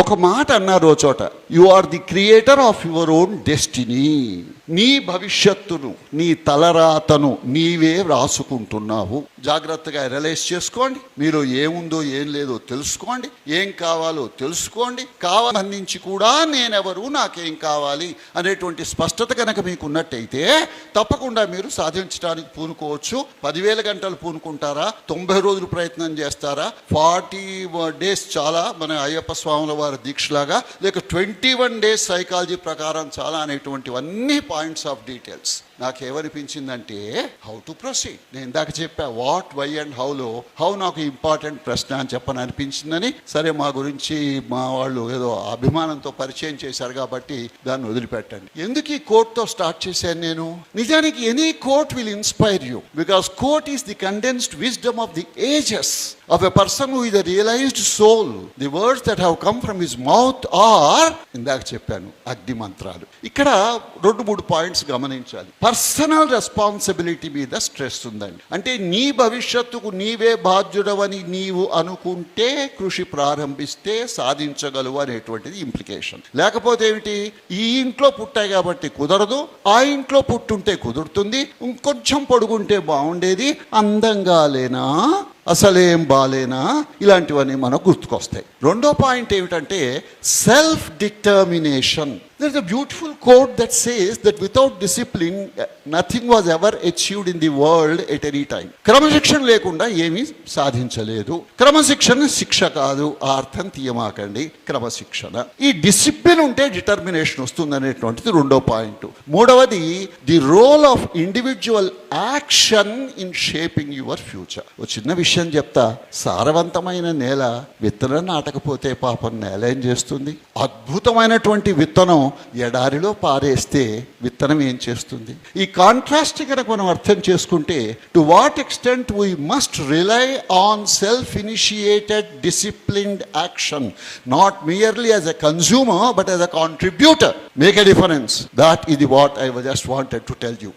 ఒక మాట అన్నారు ఓ చోట you are the creator of your own destiny నీ భవిష్యత్తును నీ తలరాతను నీవే వ్రాసుకుంటున్నావు. జాగ్రత్తగా రిలైజ్ చేసుకోండి. మీరు ఏముందో ఏం లేదో తెలుసుకోండి. ఏం కావాలో తెలుసుకోండి. కావాలన్నించి కూడా నేనెవరు నాకేం కావాలి అనేటువంటి స్పష్టత కనుక మీకు ఉన్నట్టయితే తప్పకుండా మీరు సాధించడానికి పూనుకోవచ్చు. పదివేల గంటలు పూనుకుంటారా? తొంభై రోజులు ప్రయత్నం చేస్తారా? ఫార్టీ డేస్ చాలా మన అయ్యప్ప స్వాముల వారి దీక్షలాగా లేక ట్వంటీ వన్ డేస్ సైకాలజీ ప్రకారం చాలా అనేటువంటివన్నీ పాయింట్స్ ఆఫ్ డీటెయిల్స్ నాకు ఏమనిపించిందంటే హౌ టు ప్రొసీడ్ నేను ఇందాక చెప్పా వాట్ వై అండ్ హౌలో హౌ నాకు ఇంపార్టెంట్ ప్రశ్న అని చెప్పని అనిపించిందని సరే మా గురించి మా వాళ్ళు ఏదో అభిమానంతో పరిచయం చేశారు కాబట్టి దాన్ని వదిలిపెట్టండి. ఎందుకు ఈ కోట్తో స్టార్ట్ చేశాను నేను? నిజానికి any quote will inspire you because quote is the condensed wisdom of the ages of a person who realised soul the words The words that have come from his ఇందాక చెప్పాను అగ్ని మంత్రాలు ఇక్కడ రెండు మూడు పాయింట్స్ గమనించాలి. పర్సనల్ రెస్పాన్సిబిలిటీ మీద stress ఉందండి. అంటే నీ భవిష్యత్తుకు నీవే బాధ్యుడవని నీవు అనుకుంటే కృషి ప్రారంభిస్తే సాధించగలవు అనేటువంటిది ఇంప్లికేషన్ లేకపోతే ఏమిటి? ఈ ఇంట్లో పుట్టాయి కాబట్టి కుదరదు ఆ ఇంట్లో పుట్టుంటే కుదురుతుంది ఇంకొంచెం పొడుగుంటే బాగుండేది అందంగా లేనా అసలేం బాలేనా ఇలాంటివన్నీ మనకు గుర్తుకొస్తాయి. రెండో పాయింట్ ఏమిటంటే self determination there is a beautiful code that says that without discipline nothing was ever achieved in the world at any time క్రమశిక్షణ లేకుండా ఏమీ సాధించలేదు. క్రమశిక్షణ శిక్ష కాదు. ఆ అర్థం తీయమాకండి. క్రమశిక్షణ. ఈ డిసిప్లిన్ ఉంటే డిటర్మినేషన్ వస్తుంది అనేటువంటిది రెండో పాయింట్. మూడవది the role of individual action in shaping your future ఒక చిన్న విషయం చెప్తా. సారవంతమైన నేల విత్తనం నాటకపోతే పాపం నేల ఏం చేస్తుంది? అద్భుతమైనటువంటి విత్తనం ఎడారిలో పారేస్తే విత్తనం ఏం చేస్తుంది? ఈ కాంట్రాస్ట్ కనుక మనం అర్థం చేసుకుంటే to what extent we must rely on self initiated disciplined action not merely as a consumer but as a contributor make a difference that ఇది what I just wanted to tell you